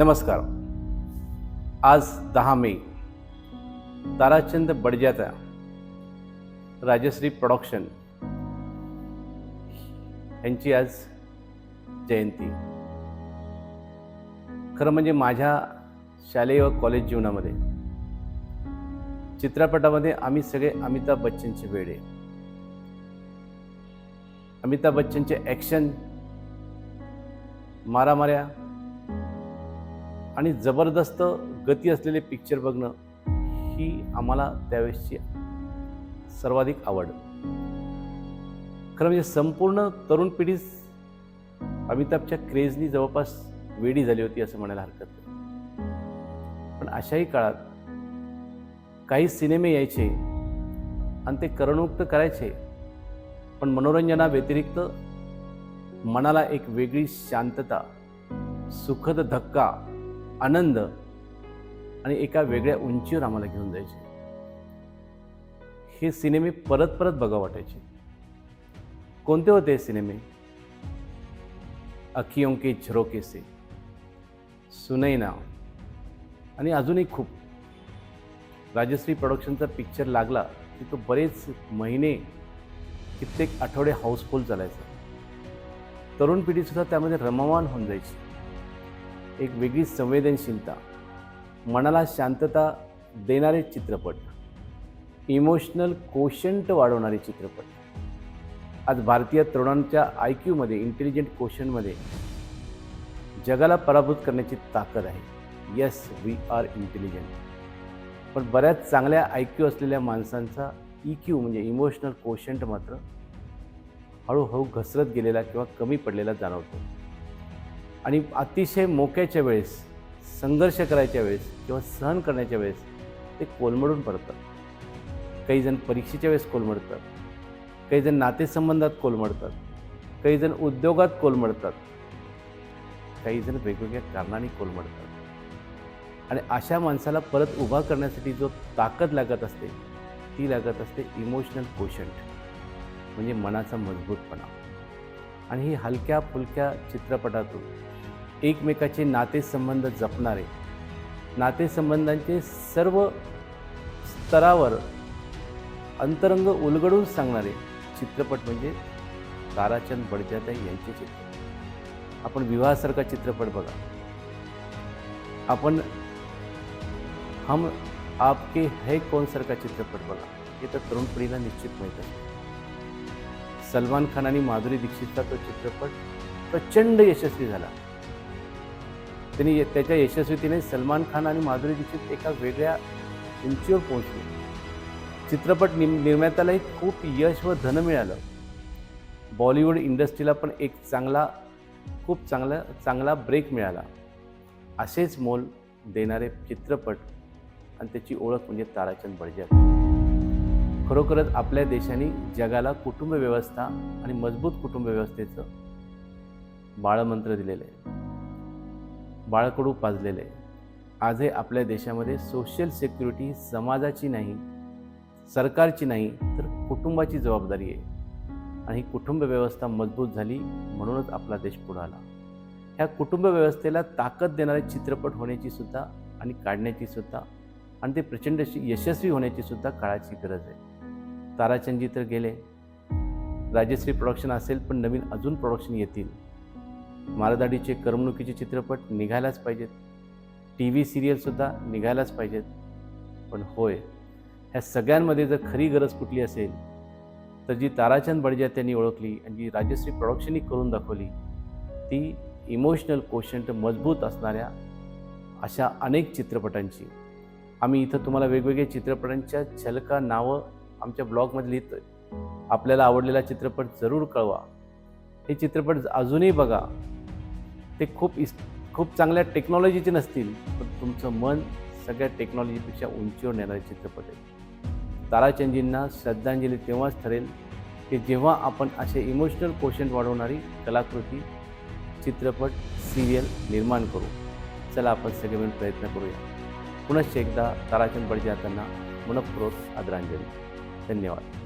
नमस्कार. आज दहा मे. ताराचंद बडजाता राजश्री प्रोडक्शन यांची आज जयंती. खरं म्हणजे माझ्या शालेय व कॉलेज जीवनामध्ये चित्रपटामध्ये आम्ही सगळे अमिताभ बच्चनचे वेडे अमिताभ बच्चनचे ॲक्शन मारामाऱ्या आणि जबरदस्त गती असलेले पिक्चर बघणं ही आम्हाला त्यावेळेसची सर्वाधिक आवड. खरं म्हणजे संपूर्ण तरुण पिढीच अमिताभच्या क्रेजनी जवळपास वेडी झाली होती असं म्हणायला हरकत नाही. पण अशाही काळात काही सिनेमे यायचे आणि ते करणमुक्त करायचे पण मनोरंजनाव्यतिरिक्त मनाला एक वेगळी शांतता सुखद धक्का आनंद आणि एका वेगळ्या उंचीवर आम्हाला घेऊन जायचे. हे सिनेमे परत परत बघा वाटायचे. कोणते होते हे सिनेमे? अखियों के झरोके से सुनैना आणि अजूनही खूप. राजश्री प्रोडक्शनचा पिक्चर लागला की तो बरेच महिने कित्येक आठवडे हाऊसफुल चालायचा. तरुण पिढीसुद्धा त्यामध्ये रममाण होऊन जायची. एक वेगळी संवेदनशीलता मनाला शांतता देणारे चित्रपट इमोशनल कोशंट वाढवणारे चित्रपट. आज भारतीय तरुणांच्या आय क्यूमध्ये इंटेलिजंट कोशनमध्ये जगाला पराभूत करण्याची ताकद आहे. येस वी आर इंटेलिजंट पण बऱ्याच चांगल्या आय क्यू असलेल्या माणसांचा ई क्यू म्हणजे इमोशनल कोशंट मात्र हळूहळू घसरत गेलेला किंवा कमी पडलेला जाणवतो. आणि अतिशय मोक्याच्या वेळेस संघर्ष करायच्या वेळेस किंवा सहन करण्याच्या वेळेस ते कोलमडून पडतात. काही जण परीक्षेच्या वेळेस कोलमडतात. काही जण नातेसंबंधात कोलमडतात. काही जण उद्योगात कोलमडतात. काही जण वेगवेगळ्या कारणाने कोलमडतात. आणि अशा माणसाला परत उभा करण्यासाठी जो ताकद लागत असते ती लागत असते इमोशनल कोशंट म्हणजे मनाचा मजबूतपणा. आणि ही हलक्या फुलक्या चित्रपटातून एकमेकाचे नातेसंबंध जपणारे. नातेसंबंधांचे सर्व स्तरावर अंतरंग उलगडून सांगणारे चित्रपट म्हणजे ताराचंद बडजात्या यांचे चित्रपट आपण विवाहासारखा चित्रपट बघा. आपण हम आपके है कोण सारखा चित्रपट बघा. हे तर तरुण पिढीला निश्चित माहीत असते. सलमान खान आणि माधुरी दीक्षितचा तो चित्रपट प्रचंड यशस्वी झाला. त्यांनी त्याच्या यशस्वीतेने सलमान खान आणि माधुरी दीक्षित एका वेगळ्या उंचीवर पोहोचले. चित्रपट निम निर्मात्यालाही खूप यश व धन मिळालं. बॉलिवूड इंडस्ट्रीला पण एक चांगला खूप चांगला चांगला ब्रेक मिळाला. असेच मोल देणारे चित्रपट आणि त्याची ओळख म्हणजे ताराचंद बडजात खरोखरच आपल्या देशाने जगाला कुटुंब व्यवस्था आणि मजबूत कुटुंब व्यवस्थेचं बाळमंत्र दिलेलं आहे. बाळकडू पाजलेलं. आहे आजही आपल्या देशामध्ये सोशल सिक्युरिटी ही समाजाची नाही सरकारची नाही तर कुटुंबाची जबाबदारी आहे. आणि ही कुटुंब व्यवस्था मजबूत झाली म्हणूनच आपला देश पुढे आला. ह्या कुटुंब व्यवस्थेला ताकद देणारे चित्रपट होण्याची सुद्धा आणि काढण्याची सुद्धा आणि ते प्रचंड यशस्वी होण्याची सुद्धा काळाची गरज आहे. ताराचंदी तर गेले. राजश्री प्रोडक्शन असेल पण नवीन अजून प्रोडक्शन येतील. मारदाडीचे करमणुकीचे चित्रपट निघायलाच पाहिजेत. टी व्ही सिरियलसुद्धा निघायलाच पाहिजेत. पण होय ह्या सगळ्यांमध्ये जर खरी गरज कुठली असेल तर जी ताराचंद बडजात त्यांनी ओळखली आणि जी राजश्री प्रोडक्शननी करून दाखवली ती इमोशनल कोशंट मजबूत असणाऱ्या अशा अनेक चित्रपटांची. आम्ही इथं तुम्हाला वेगवेगळ्या चित्रपटांच्या झलका नावं आमच्या ब्लॉगमध्ये लिहितो आहे आपल्याला आवडलेला चित्रपट जरूर कळवा. हे चित्रपट अजूनही बघा. ते खूप इस खूप चांगल्या टेक्नॉलॉजीचे नसतील पण तुमचं मन सगळ्या टेक्नॉलॉजीपेक्षा उंचीवर नेणारे चित्रपट आहेत. ताराचंदजींना श्रद्धांजली तेव्हाच ठरेल की जेव्हा आपण असे इमोशनल कोशंट वाढवणारी कलाकृती चित्रपट सिरियल निर्माण करू. चला आपण सगळे मिळून प्रयत्न करूया. पुनश्च एकदा ताराचंद बडजातांना मनपूर्वक आदरांजली. धन्यवाद.